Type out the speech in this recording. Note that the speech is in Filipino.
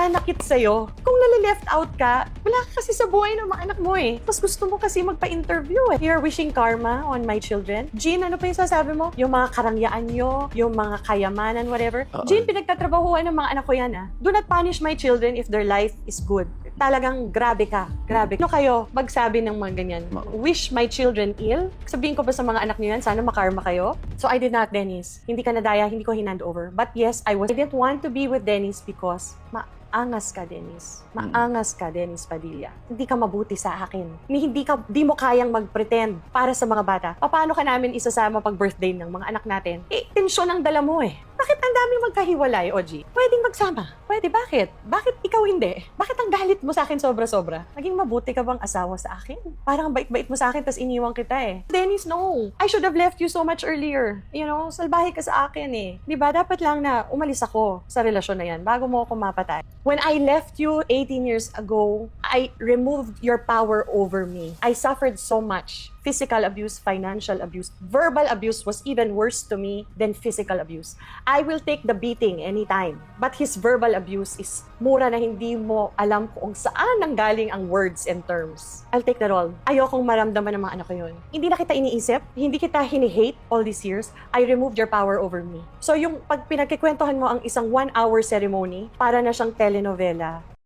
nananakit sa'yo. Kung nalileft out ka, wala ka kasi sa buhay ng mga anak mo eh. Tapos gusto mo kasi magpa-interview eh. You're wishing karma on my children. Jean, ano pa yung sasabi mo? Yung mga karangyaan nyo, yung mga kayamanan, whatever. Oo. Jean, pinagtatrabahuan ng mga anak ko yan ah. Do not punish my children if their life is good. Talagang grabe ka. Grabe. Ano kayo magsabi ng mga ganyan? Ma- Wish my children ill? Sabihin ko ba sa mga anak niyo yan, sana makarma kayo? So I did not, Dennis. Hindi ka nadaya, hindi ko hinand over. But yes, I was I didn't want to be with Dennis because maangas ka, Dennis. Maangas ka, Dennis Padilla. Hindi ka mabuti sa akin. Ni hindi ka di mo kayang mag-pretend para sa mga bata. Paano ka namin isasama pag birthday ng mga anak natin? Eh, tensyon ang dala mo eh. Bakit ang daming magkahiwalay, Oji? Pwedeng magsama. Pwede, bakit? Bakit ikaw hindi? Bakit ang galit mo sa akin sobra-sobra? Naging mabuti ka bang asawa sa akin? Parang ang bait-bait mo sa akin, tas iniwan kita eh. Dennis, no. I should have left you so much earlier. You know, salbahe ka sa akin eh. Di ba? Dapat lang na umalis ako sa relasyon na yan bago mo ako mapatay. When I left you 18 years ago, I removed your power over me. I suffered so much. Physical abuse, financial abuse, verbal abuse was even worse to me than physical abuse. I will take the beating anytime. But his verbal abuse is mura na hindi mo alam kung saan nanggaling ang words and terms. I'll take that all. Ayokong maramdaman ng mga anak ko yun. Hindi na kita iniisip, hindi kita hini-hate all these years. I removed your power over me. So yung pag pinagkikwentuhan mo ang isang one-hour ceremony, para na siyang telenovela,